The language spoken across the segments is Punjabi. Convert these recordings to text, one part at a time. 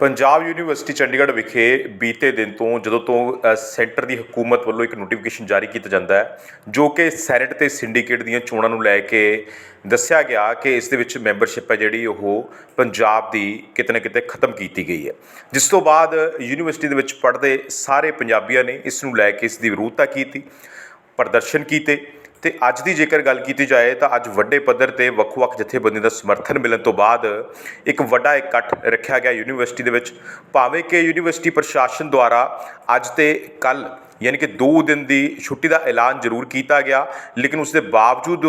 ਪੰਜਾਬ ਯੂਨੀਵਰਸਿਟੀ ਚੰਡੀਗੜ੍ਹ ਵਿਖੇ ਬੀਤੇ ਦਿਨ ਤੋਂ ਜਦੋਂ ਤੋਂ ਸੈਂਟਰ ਦੀ ਹਕੂਮਤ ਵੱਲੋਂ ਇੱਕ ਨੋਟੀਫਿਕੇਸ਼ਨ ਜਾਰੀ ਕੀਤਾ ਜਾਂਦਾ ਹੈ, ਜੋ ਕਿ ਸੈਨੇਟ ਤੇ ਸਿੰਡੀਕੇਟ ਦੀਆਂ ਚੋਣਾਂ ਨੂੰ ਲੈ ਕੇ ਦੱਸਿਆ ਗਿਆ ਕਿ ਇਸ ਦੇ ਵਿੱਚ ਮੈਂਬਰਸ਼ਿਪ ਹੈ ਜਿਹੜੀ ਉਹ ਪੰਜਾਬ ਦੀ ਕਿਤੇ ਨਾ ਕਿਤੇ ਖਤਮ ਕੀਤੀ ਗਈ ਹੈ। ਜਿਸ ਤੋਂ ਬਾਅਦ ਯੂਨੀਵਰਸਿਟੀ ਦੇ ਵਿੱਚ ਪੜ੍ਹਦੇ ਸਾਰੇ ਪੰਜਾਬੀਆਂ ਨੇ ਇਸ ਨੂੰ ਲੈ ਕੇ ਇਸ ਦੀ ਵਿਰੋਧਤਾ ਕੀਤੀ, ਪ੍ਰਦਰਸ਼ਨ ਕੀਤੇ ਤੇ ਅੱਜ ਦੀ ਜੇਕਰ ਗੱਲ ਕੀਤੀ ਜਾਏ ਤਾਂ ਅੱਜ ਵੱਡੇ ਪੱਧਰ ਤੇ ਵੱਖ-ਵੱਖ ਜਥੇਬੰਦੀਆਂ ਦਾ ਸਮਰਥਨ ਮਿਲਣ ਤੋਂ ਬਾਅਦ ਇੱਕ ਵੱਡਾ ਇਕੱਠ ਰੱਖਿਆ ਗਿਆ ਯੂਨੀਵਰਸਿਟੀ ਦੇ ਵਿੱਚ। ਭਾਵੇਂ ਕਿ ਯੂਨੀਵਰਸਿਟੀ ਪ੍ਰਸ਼ਾਸਨ ਦੁਆਰਾ ਅੱਜ ਤੇ ਕੱਲ ਯਾਨੀ ਕਿ 2 ਦਿਨ ਦੀ ਛੁੱਟੀ ਦਾ ਐਲਾਨ ਜ਼ਰੂਰ ਕੀਤਾ ਗਿਆ, ਲੇਕਿਨ ਉਸ ਦੇ ਬਾਵਜੂਦ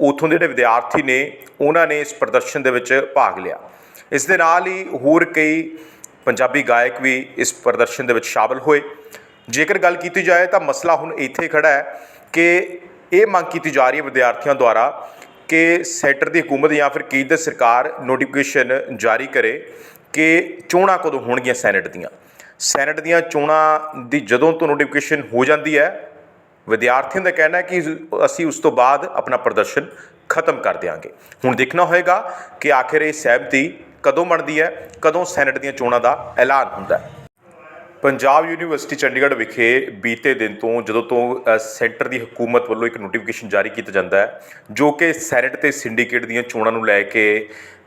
ਉਥੋਂ ਦੇ ਜਿਹੜੇ ਵਿਦਿਆਰਥੀ ਨੇ, ਉਹਨਾਂ ਨੇ ਇਸ ਪ੍ਰਦਰਸ਼ਨ ਦੇ ਵਿੱਚ ਭਾਗ ਲਿਆ। ਇਸ ਦੇ ਨਾਲ ਹੀ ਹੋਰ ਕਈ ਪੰਜਾਬੀ ਗਾਇਕ ਵੀ ਇਸ ਪ੍ਰਦਰਸ਼ਨ ਦੇ ਵਿੱਚ ਸ਼ਾਮਲ ਹੋਏ। ਜੇਕਰ ਗੱਲ ਕੀਤੀ ਜਾਏ ਤਾਂ ਮਸਲਾ ਹੁਣ ਇੱਥੇ ਖੜਾ ਹੈ ਕਿ ਇਹ ਮੰਗ ਕੀਤੀ ਜਾ ਰਹੀ ਹੈ ਵਿਦਿਆਰਥੀਆਂ ਦੁਆਰਾ ਕਿ ਸੈਂਟਰ ਦੀ ਹਕੂਮਤ ਜਾਂ ਫਿਰ ਕੇਂਦਰ ਸਰਕਾਰ ਨੋਟੀਫਿਕੇਸ਼ਨ ਜਾਰੀ ਕਰੇ ਕਿ ਚੋਣਾਂ ਕਦੋਂ ਹੋਣਗੀਆਂ ਸੈਨੇਟ ਦੀਆਂ। ਸੈਨੇਟ ਦੀਆਂ ਚੋਣਾਂ ਦੀ ਜਦੋਂ ਤੋਂ ਨੋਟੀਫਿਕੇਸ਼ਨ ਹੋ ਜਾਂਦੀ ਹੈ, ਵਿਦਿਆਰਥੀਆਂ ਦਾ ਕਹਿਣਾ ਹੈ ਕਿ ਅਸੀਂ ਉਸ ਤੋਂ ਬਾਅਦ ਆਪਣਾ ਪ੍ਰਦਰਸ਼ਨ ਖਤਮ ਕਰ ਦਿਆਂਗੇ। ਹੁਣ ਦੇਖਣਾ ਹੋਏਗਾ ਕਿ ਆਖਿਰ ਇਹ ਸਹਿਮਤੀ ਕਦੋਂ ਬਣਦੀ ਹੈ, ਕਦੋਂ ਸੈਨੇਟ ਦੀਆਂ ਚੋਣਾਂ ਦਾ ਐਲਾਨ ਹੁੰਦਾ ਹੈ। ਪੰਜਾਬ ਯੂਨੀਵਰਸਿਟੀ ਚੰਡੀਗੜ੍ਹ ਵਿਖੇ ਬੀਤੇ ਦਿਨ ਤੋਂ ਜਦੋਂ ਤੋਂ ਸੈਂਟਰ ਦੀ ਹਕੂਮਤ ਵੱਲੋਂ ਇੱਕ ਨੋਟੀਫਿਕੇਸ਼ਨ ਜਾਰੀ ਕੀਤਾ ਜਾਂਦਾ ਹੈ, ਜੋ ਕਿ ਸੈਨੇਟ ਤੇ ਸਿੰਡੀਕੇਟ ਦੀਆਂ ਚੋਣਾਂ ਨੂੰ ਲੈ ਕੇ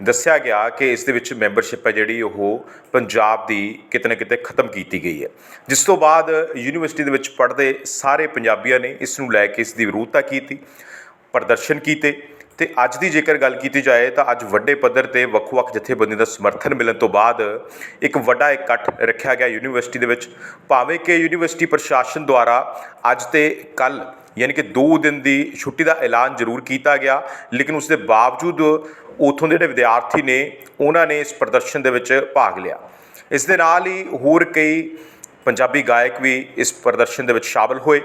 ਦੱਸਿਆ ਗਿਆ ਕਿ ਇਸ ਦੇ ਵਿੱਚ ਮੈਂਬਰਸ਼ਿਪ ਹੈ ਜਿਹੜੀ ਉਹ ਪੰਜਾਬ ਦੀ ਕਿਤੇ ਨਾ ਕਿਤੇ ਖਤਮ ਕੀਤੀ ਗਈ ਹੈ। ਜਿਸ ਤੋਂ ਬਾਅਦ ਯੂਨੀਵਰਸਿਟੀ ਦੇ ਵਿੱਚ ਪੜ੍ਹਦੇ ਸਾਰੇ ਪੰਜਾਬੀਆਂ ਨੇ ਇਸ ਨੂੰ ਲੈ ਕੇ ਇਸ ਦੀ ਵਿਰੋਧਤਾ ਕੀਤੀ, ਪ੍ਰਦਰਸ਼ਨ ਕੀਤੇ ਤੇ ਅੱਜ ਦੀ ਜੇਕਰ ਗੱਲ ਕੀਤੀ ਜਾਏ ਤਾਂ ਅੱਜ ਵੱਡੇ ਪੱਧਰ ਤੇ ਵੱਖ-ਵੱਖ ਜਥੇਬੰਦੀਆਂ ਦਾ ਸਮਰਥਨ ਮਿਲਣ ਤੋਂ ਬਾਅਦ ਇੱਕ ਵੱਡਾ ਇਕੱਠ ਰੱਖਿਆ ਗਿਆ ਯੂਨੀਵਰਸਿਟੀ ਦੇ ਵਿੱਚ। ਭਾਵੇਂ ਕਿ ਯੂਨੀਵਰਸਿਟੀ ਪ੍ਰਸ਼ਾਸਨ ਦੁਆਰਾ ਅੱਜ ਤੇ ਕੱਲ ਯਾਨੀ ਕਿ 2 ਦਿਨ ਦੀ ਛੁੱਟੀ ਦਾ ਐਲਾਨ ਜ਼ਰੂਰ ਕੀਤਾ ਗਿਆ, ਲੇਕਿਨ ਉਸ ਦੇ ਬਾਵਜੂਦ ਉਥੋਂ ਦੇ ਜਿਹੜੇ ਵਿਦਿਆਰਥੀ ਨੇ, ਉਹਨਾਂ ਨੇ ਇਸ ਪ੍ਰਦਰਸ਼ਨ ਦੇ ਵਿੱਚ ਭਾਗ ਲਿਆ। ਇਸ ਦੇ ਨਾਲ ਹੀ ਹੋਰ ਕਈ ਪੰਜਾਬੀ ਗਾਇਕ ਵੀ ਇਸ ਪ੍ਰਦਰਸ਼ਨ ਦੇ ਵਿੱਚ ਸ਼ਾਮਲ ਹੋਏ।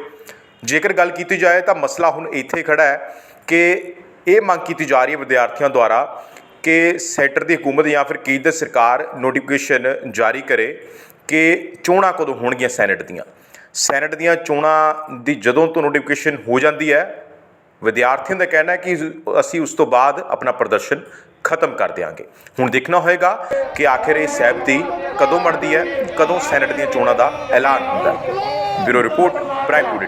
ਜੇਕਰ ਗੱਲ ਕੀਤੀ ਜਾਏ ਤਾਂ ਮਸਲਾ ਹੁਣ ਇੱਥੇ ਖੜਾ ਹੈ ਕਿ ਇਹ ਮੰਗ ਕੀਤੀ ਜਾ ਰਹੀ ਹੈ ਵਿਦਿਆਰਥੀਆਂ ਦੁਆਰਾ ਕਿ ਸੈਂਟਰ ਦੀ ਹਕੂਮਤ ਜਾਂ ਫਿਰ ਕੇਂਦਰ ਸਰਕਾਰ ਨੋਟੀਫਿਕੇਸ਼ਨ ਜਾਰੀ ਕਰੇ ਕਿ ਚੋਣਾਂ ਕਦੋਂ ਹੋਣਗੀਆਂ ਸੈਨੇਟ ਦੀਆਂ। ਸੈਨੇਟ ਦੀਆਂ ਚੋਣਾਂ ਦੀ ਜਦੋਂ ਤੋਂ ਨੋਟੀਫਿਕੇਸ਼ਨ ਹੋ ਜਾਂਦੀ ਹੈ, ਵਿਦਿਆਰਥੀਆਂ ਦਾ ਕਹਿਣਾ ਹੈ ਕਿ ਅਸੀਂ ਉਸ ਤੋਂ ਬਾਅਦ ਆਪਣਾ ਪ੍ਰਦਰਸ਼ਨ ਖਤਮ ਕਰ ਦਿਆਂਗੇ। ਹੁਣ ਦੇਖਣਾ ਹੋਏਗਾ ਕਿ ਆਖਿਰ ਇਹ ਸਹਿਮਤੀ ਕਦੋਂ ਬਣਦੀ ਹੈ, ਕਦੋਂ ਸੈਨੇਟ ਦੀਆਂ ਚੋਣਾਂ ਦਾ ਐਲਾਨ ਹੁੰਦਾ ਹੈ। ਬਿਊਰੋ ਰਿਪੋਰਟ ਪ੍ਰਾਈਮ ਟੂਡੇ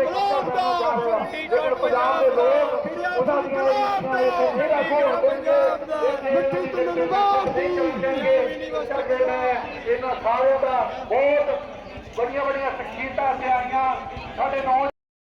ਲੇਕਿਨ ਪੰਜਾਬ ਦੇ ਲੋਕ ਉਹਨਾਂ ਦੀਆਂ ਨੀਤੀਆਂ ਦੇ ਤੇ ਜਿਹੜਾ ਕੋਈ ਮਿੱਟੀ ਤੋਂ ਨਿਵਾਸੀ ਇਹਨਾਂ ਸਾਰਿਆਂ ਦਾ ਬਹੁਤ ਬੜੀਆਂ ਬੜੀਆਂ ਸ਼ਖਸੀਅਤਾਂ ਆਈਆਂ ਸਾਡੇ ਨੌਜਵਾਨ